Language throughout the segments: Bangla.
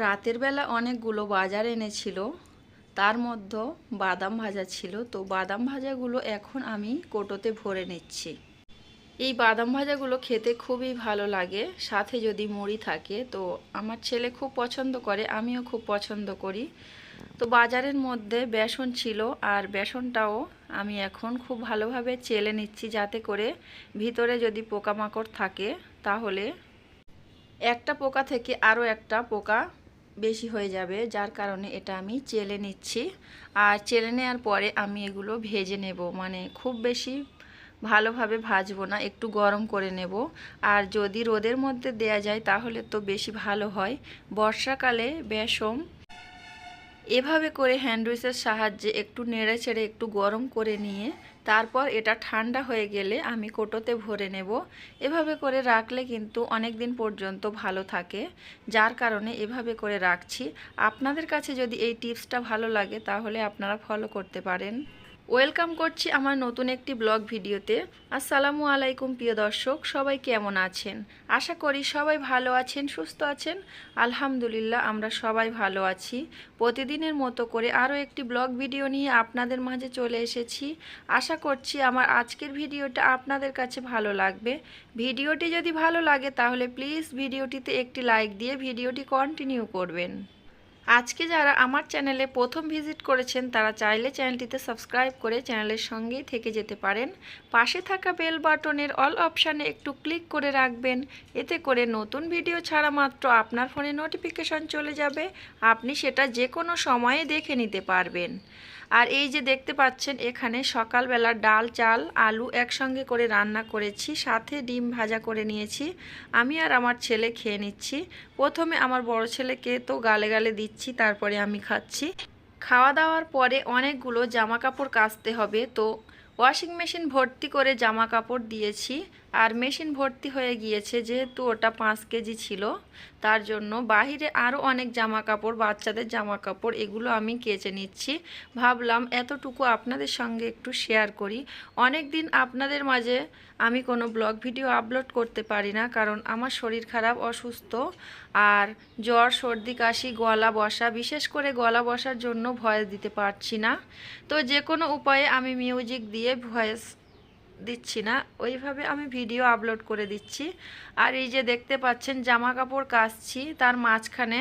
রাতের বেলা অনেকগুলো বাজার এনেছিল। তার মধ্যে বাদাম ভাজা ছিল। তো বাদাম ভাজাগুলো এখন আমি কোটোতে ভরে নিচ্ছি। এই বাদাম ভাজাগুলো খেতে খুবই ভালো লাগে। সাথে যদি মুড়ি থাকে, তো আমার ছেলে খুব পছন্দ করে, আমিও খুব পছন্দ করি। তো বাজারের মধ্যে বেসন ছিল আর বেসনটাও আমি এখন খুব ভালোভাবে চেলে নিচ্ছি যাতে করে ভিতরে যদি পোকামাকড় থাকে, তাহলে একটা পোকা থেকে আরও একটা পোকা বেশি হয়ে যাবে, যার কারণে এটা আমি চেলে নিচ্ছি। আর চেলে নেওয়ার পরে আমি এগুলো ভেজে নেব। মানে খুব বেশি ভালোভাবে ভাজবো না, একটু গরম করে নেব। আর যদি রোদের মধ্যে দেয়া যায় তাহলে তো বেশি ভালো হয়। বর্ষাকালে বেসম এভাবে করে হ্যান্ডউইচের সাহায্যে একটু নেড়ে ছেড়ে একটু গরম করে নিয়ে তারপর এটা ঠান্ডা হয়ে গেলে আমি কোটোতে ভরে নেব। এভাবে করে রাখলে কিন্তু অনেক দিন পর্যন্ত ভালো থাকে। যার কারণে এভাবে করে রাখছি। আপনাদের কাছে যদি এই টিপসটা ভালো লাগে তাহলে আপনারা ফলো করতে পারেন। ওয়েলকাম করছি আমার নতুন একটি ব্লগ ভিডিওতে। আসসালামু আলাইকুম, প্রিয় দর্শক, সবাই কেমন আছেন? আশা করি সবাই ভালো আছেন, সুস্থ আছেন। আলহামদুলিল্লাহ, আমরা সবাই ভালো আছি। প্রতিদিনের মতো করে আরও একটি ব্লগ ভিডিও নিয়ে আপনাদের মাঝে চলে এসেছি। আশা করছি আমার আজকের ভিডিওটা আপনাদের কাছে ভালো লাগবে। ভিডিওটি যদি ভালো লাগে, তাহলে প্লিজ ভিডিওটিতে একটি লাইক দিয়ে ভিডিওটি কন্টিনিউ করবেন। আজকে যারা আমার চ্যানেলে প্রথম ভিজিট করেছেন, তারা চাইলে চ্যানেলটিতে সাবস্ক্রাইব করে চ্যানেলের সঙ্গেই থেকে যেতে পারেন। পাশে থাকা বেল বাটনের অল অপশানে একটু ক্লিক করে রাখবেন। এতে করে নতুন ভিডিও ছাড়া মাত্র আপনার ফোনে নোটিফিকেশন চলে যাবে। আপনি সেটা যে কোনো সময়ে দেখে নিতে পারবেন। আর এই যে দেখতে পাচ্ছেন এখানে সকালবেলা ডাল, চাল, আলু একসঙ্গে করে রান্না করেছি, সাথে ডিম ভাজা করে নিয়েছি। আমি আর আমার ছেলে খেয়ে নিচ্ছি। প্রথমে আমার বড় ছেলেকে তো গালে গালে দিচ্ছি, তারপরে আমি খাচ্ছি। খাওয়া দাওয়ার পরে অনেকগুলো জামা কাপড় কাচতে হবে, তো ওয়াশিং মেশিন ভর্তি করে জামা কাপড় দিয়েছি। আর মেশিন ভর্তি হয়ে গিয়েছে, যেহেতু ওটা পাঁচ কেজি ছিল, তার জন্য বাহিরে আরও অনেক জামা কাপড় বাচ্চাদের জামা কাপড় এগুলো আমি কেচে নিচ্ছি। ভাবলাম এতটুকু আপনাদের সঙ্গে একটু শেয়ার করি। অনেক দিন আপনাদের মাঝে আমি কোনো ব্লগ ভিডিও আপলোড করতে পারি না, কারণ আমার শরীর খারাপ, অসুস্থ, আর জ্বর, সর্দি, কাশি, গলা বসা, বিশেষ করে গলা বসার জন্য ভয়েস দিতে পারছি না। তো যে কোনো উপায়ে আমি মিউজিক দিয়ে ভয়েস দিচ্ছি না। ওইভাবে আমি ভিডিও আপলোড করে দিচ্ছি। আর এই যে দেখতে পাচ্ছেন জামা কাপড় কাচছি, তার মাঝখানে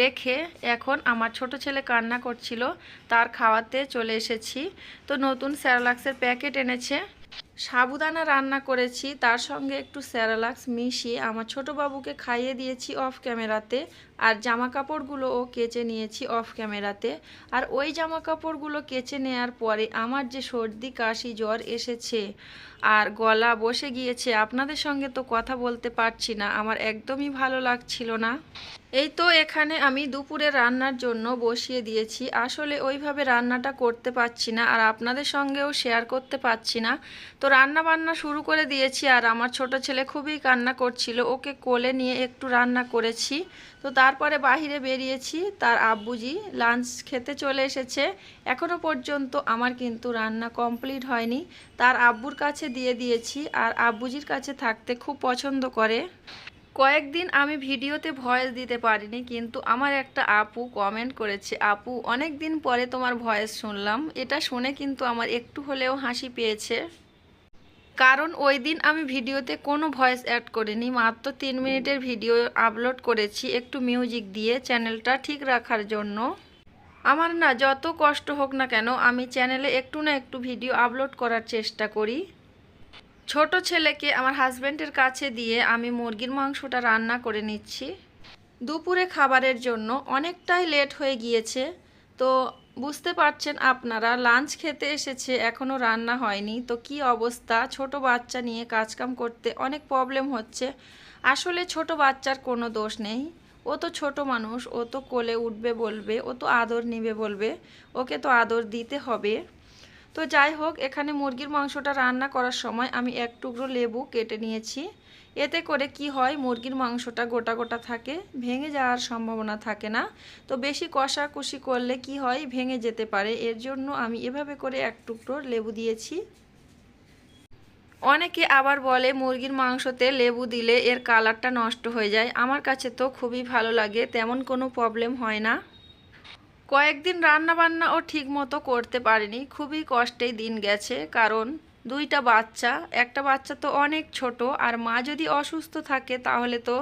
রেখে এখন আমার ছোট ছেলে কান্না করছিল, তার খাওয়াতে চলে এসেছি। তো নতুন স্যারালাক্সের প্যাকেট এনেছে। সাবুদানা রান্না করেছি, তার সঙ্গে একটু স্যারালাক্স মিশিয়ে আমার ছোট বাবুকে খাইয়ে দিয়েছি অফ ক্যামেরাতে আর জামা কাপড়গুলো ও কেচে নিয়েছি অফ ক্যামেরাতে। আর ওই জামা কাপড়গুলো কেচে নেয়ার পরে আমার যে সর্দি, কাশি, জ্বর এসেছে। আর গলা বসে গিয়েছে। আপনাদের সঙ্গে তো কথা বলতে পারছি না, আমার একদমই ভালো লাগছিল না। এই তো এখানে আমি দুপুরে রান্নার জন্য বসিয়ে দিয়েছি। আসলে ওইভাবে রান্নাটা করতে পারছি না আর আপনাদের সঙ্গেও শেয়ার করতে পারছি না। তো রান্না বান্না শুরু করে দিয়েছি আর আমার ছোট ছেলে খুবই কান্না করছিল, ওকে কোলে নিয়ে একটু রান্না করেছি। তো তারপরে বাহিরে বেরিয়েছি, তার আব্বুজি লাঞ্চ খেতে চলে এসেছে। এখনও পর্যন্ত আমার কিন্তু রান্না কমপ্লিট হয়নি। তার আব্বুর কাছে দিয়ে দিয়েছি আর আব্বুজির কাছে থাকতে খুব পছন্দ করে। কয়েকদিন আমি ভিডিওতে ভয়েস দিতে পারিনি, কিন্তু আমার একটা আপু কমেন্ট করেছে, আপু অনেক দিন পরে তোমার ভয়েস শুনলাম। এটা শুনে কিন্তু আমার একটু হলেও হাসি পেয়েছে। কারণ ওই দিন আমি ভিডিওতে কোনো ভয়েস অ্যাড করিনি, মাত্র তিন মিনিটের ভিডিও আপলোড করেছি একটু মিউজিক দিয়ে চ্যানেলটা ঠিক রাখার জন্য। আমার না যত কষ্ট হোক না কেন, আমি চ্যানেলে একটু না একটু ভিডিও আপলোড করার চেষ্টা করি। ছোট ছেলেকে আমার হাজব্যান্ডের কাছে দিয়ে আমি মুরগির মাংসটা রান্না করে নিচ্ছি। দুপুরে খাবারের জন্য অনেকটাই লেট হয়ে গিয়েছে। তো বুঝতে পারছেন আপনারা, লাঞ্চ খেতে এসেছে এখনও রান্না হয়নি। তো কি অবস্থা? ছোট বাচ্চা নিয়ে কাজকাম করতে অনেক প্রবলেম হচ্ছে। আসলে ছোট বাচ্চার কোনো দোষ নেই। ও তো ছোট মানুষ, ও তো কোলে উঠবে বলবে, ও তো আদর নিবে বলবে, ওকে তো আদর দিতে হবে। তো যাই হোক, এখানে মুরগির মাংসটা রান্না করার সময় আমি এক টুকরো লেবু কেটে নিয়েছি। এতে করে কি হয়, মুরগির মাংসটা গোটা গোটা থাকে, ভেঙে যাওয়ার সম্ভাবনা থাকে না। তো বেশি কষাকষি করলে কি হয়, ভেঙে যেতে পারে। এর জন্য আমি এভাবে করে এক টুকরো লেবু দিয়েছি। অনেকে আবার বলে, মুরগির মাংসতে লেবু দিলে এর কালারটা নষ্ট হয়ে যায়। আমার কাছে তো খুবই ভালো লাগে, তেমন কোনো প্রবলেম হয় না। কয়েকদিন রান্না বান্নাও ঠিক মতো করতে পারিনি, খুবই কষ্টেই দিন গেছে। কারণ দুইটা বাচ্চা, একটা বাচ্চা তো অনেক ছোট, আর মা যদি অসুস্থ থাকে তাহলে তো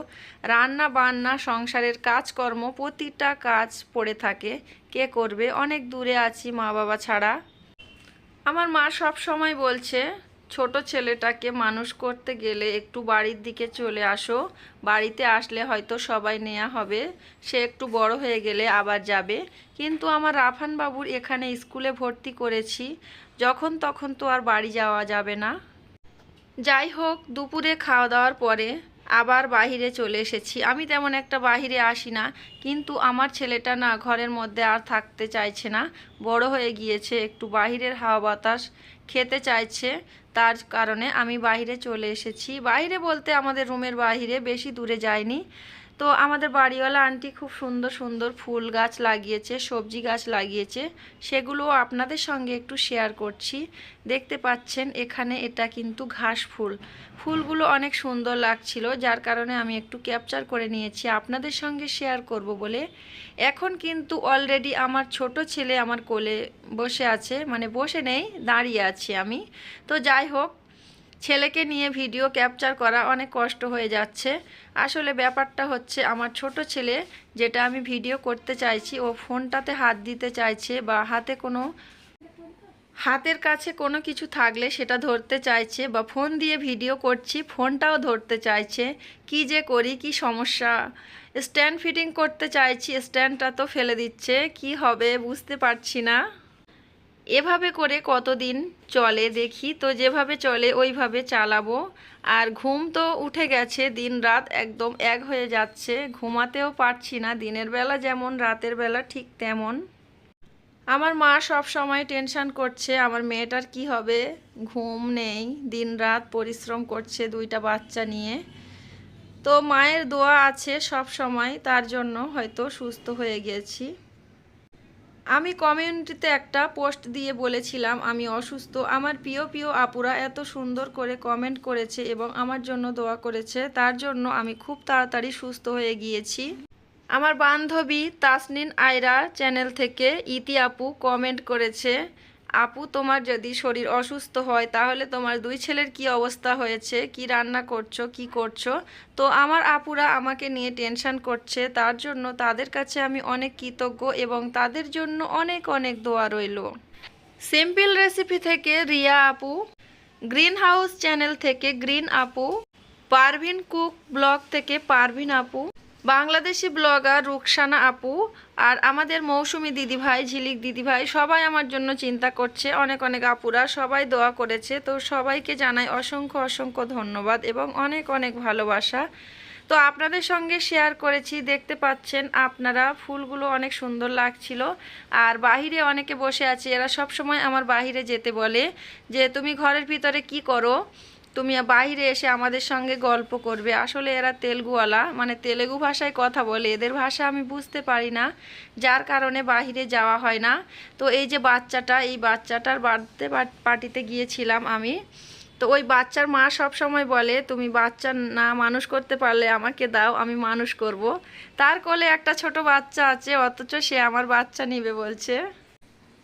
রান্না বান্না সংসারের কাজকর্ম প্রতিটা কাজ পড়ে থাকে। কে করবে? অনেক দূরে আছি মা বাবা ছাড়া। আমার মা সব সময় বলছে ছোট ছেলেটাকে মানুষ করতে গেলে একটু বাড়ির দিকে চলে আসো। বাড়িতে আসলে হয়তো সবাই নেওয়া হবে। সে একটু বড় হয়ে গেলে আবার যাবে। কিন্তু আমার রাফান বাবুর এখানে স্কুলে ভর্তি করেছি। যখন তখন তো আর বাড়ি যাওয়া যাবে না। যাই হোক, দুপুরে খাওয়া দাওয়ার পরে আবার বাহিরে চলে এসেছি। আমি তেমন একটা বাহিরে আসি না। কিন্তু আমার ছেলেটা না ঘরের মধ্যে আর থাকতে চাইছে না। বড় হয়ে গিয়েছে, একটু বাহিরের হাওয়া বাতাস। খেতে চাইছে, তার কারণে আমি বাইরে চলে এসেছি। বাইরে বলতে আমাদের রুমের বাইরে বেশি দূরে যাইনি তো আমাদের বাড়িওয়ালা আন্টি খুব সুন্দর সুন্দর ফুল গাছ লাগিয়েছে, সবজি গাছ লাগিয়েছে। সেগুলো আপনাদের সঙ্গে একটু শেয়ার করছি। দেখতে পাচ্ছেন এখানে এটা কিন্তু ঘাস ফুল। ফুলগুলো অনেক সুন্দর লাগছিল, যার কারণে আমি একটু ক্যাপচার করে নিয়েছি। আপনাদের সঙ্গে শেয়ার করব বলে। এখন কিন্তু অলরেডি আমার ছোট ছেলে আমার কোলে বসে আছে মানে বসে নেই, দাঁড়িয়ে আছি আমি। তো যাই হোক ছেলেকে নিয়ে ভিডিও ক্যাপচার করা অনেক কষ্ট হয়ে যাচ্ছে। আসলে ব্যাপারটা হচ্ছে, আমার ছোট ছেলে যেটা আমি ভিডিও করতে চাইছি, ও ফোনটাতে হাত দিতে চাইছে বা হাতে কোনো, হাতের কাছে কোনো কিছু থাকলে সেটা ধরতে চাইছে বা ফোন দিয়ে ভিডিও করছি, ফোনটাও ধরতে চাইছে। কি যে করি, কি সমস্যা? স্ট্যান্ড ফিটিং করতে চাইছি, স্ট্যান্ডটা তো ফেলে দিচ্ছে, কি হবে বুঝতে পারছি না। এভাবে করে কতদিন চলে দেখি। তো যেভাবে চলে ওইভাবে চালাবো। আর ঘুম তো উঠে গেছে, দিন রাত একদম এক হয়ে যাচ্ছে। ঘুমাতেও পারছি না, দিনের বেলা যেমন, রাতের বেলা ঠিক তেমন। আমার মা সব সময় টেনশন করছে, আমার মেয়েটার কি হবে? ঘুম নেই, দিন রাত পরিশ্রম করছে দুইটা বাচ্চা নিয়ে। তো মায়ের দোয়া আছে সব সময়, তার জন্য হয়তো সুস্থ হয়ে গেছি। আমি কমিউনিটিতে একটা পোস্ট দিয়ে বলেছিলাম, আমি অসুস্থ। আমার প্রিয় প্রিয় আপুরা এত সুন্দর করে কমেন্ট করেছে এবং আমার জন্য দোয়া করেছে। তার জন্য আমি খুব তাড়াতাড়ি সুস্থ হয়ে গিয়েছি। আমার বান্ধবী তাসনিন আয়রা চ্যানেল থেকে ইতি আপু কমেন্ট করেছে আপু, তোমার যদি শরীর অসুস্থ হয়, তাহলে তোমার দুই ছেলের কি অবস্থা হয়েছে? কি রান্না করছ? কি করছ? তো আমার আপুরা আমাকে নিয়ে টেনশন করছে। তার জন্য তাদের কাছে আমি অনেক কৃতজ্ঞ এবং তাদের জন্য অনেক অনেক দোয়া রইল। সিম্পল রেসিপি থেকে রিয়া আপু গ্রিন হাউস চ্যানেল থেকে গ্রিন আপু, পারভিন কুক ব্লগ থেকে পারভিন আপু বাংলাদেশি ব্লগার রুকসানা আপু আর আমাদের মৌসুমি দিদিভাই, ঝিলিক দিদিভাই সবাই আমার জন্য চিন্তা করছে। অনেক অনেক আপুরা সবাই দোয়া করেছে। তো সবাইকে জানাই অসংখ্য অসংখ্য ধন্যবাদ এবং অনেক অনেক ভালোবাসা। তো আপনাদের সঙ্গে শেয়ার করেছি। দেখতে পাচ্ছেন আপনারা ফুলগুলো অনেক সুন্দর লাগছিল। আর বাহিরে অনেকে বসে আছে। এরা সব সময় আমার বাহিরে যেতে বলে যে, তুমি ঘরের ভিতরে কি করো? তুমি বাইরে এসে আমাদের সঙ্গে গল্প করবে। আসলে এরা তেলগুওয়ালা মানে তেলেগু ভাষায় কথা বলে। এদের ভাষা আমি বুঝতে পারি না, যার কারণে বাহিরে যাওয়া হয় না। তো এই যে বাচ্চাটা, এই বাচ্চাটার বার্থডে পার্টিতে গিয়েছিলাম আমি। তো ওই বাচ্চার মা সব সময় বলে, তুমি বাচ্চা না মানুষ করতে পারলে আমাকে দাও, আমি মানুষ করব। তার কোলে একটা ছোট বাচ্চা আছে, অথচ সে আমার বাচ্চা নিবে বলছে।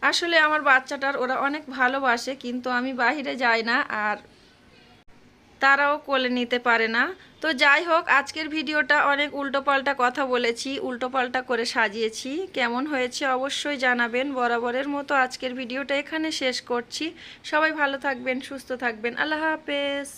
আসলে আমার বাচ্চাটার ওরা অনেক ভালোবাসে, কিন্তু আমি বাহিরে যাই না। আর তারাও কোলে নিতে পারে না। তো যাই হোক, আজকের ভিডিওটা অনেক উল্টোপাল্টা কথা বলেছি, উল্টোপাল্টা করে সাজিয়েছি। কেমন হয়েছে অবশ্যই জানাবেন। বরাবরের মতো আজকের ভিডিওটা এখানে শেষ করছি। সবাই ভালো থাকবেন, সুস্থ থাকবেন। আল্লাহ হাফেজ।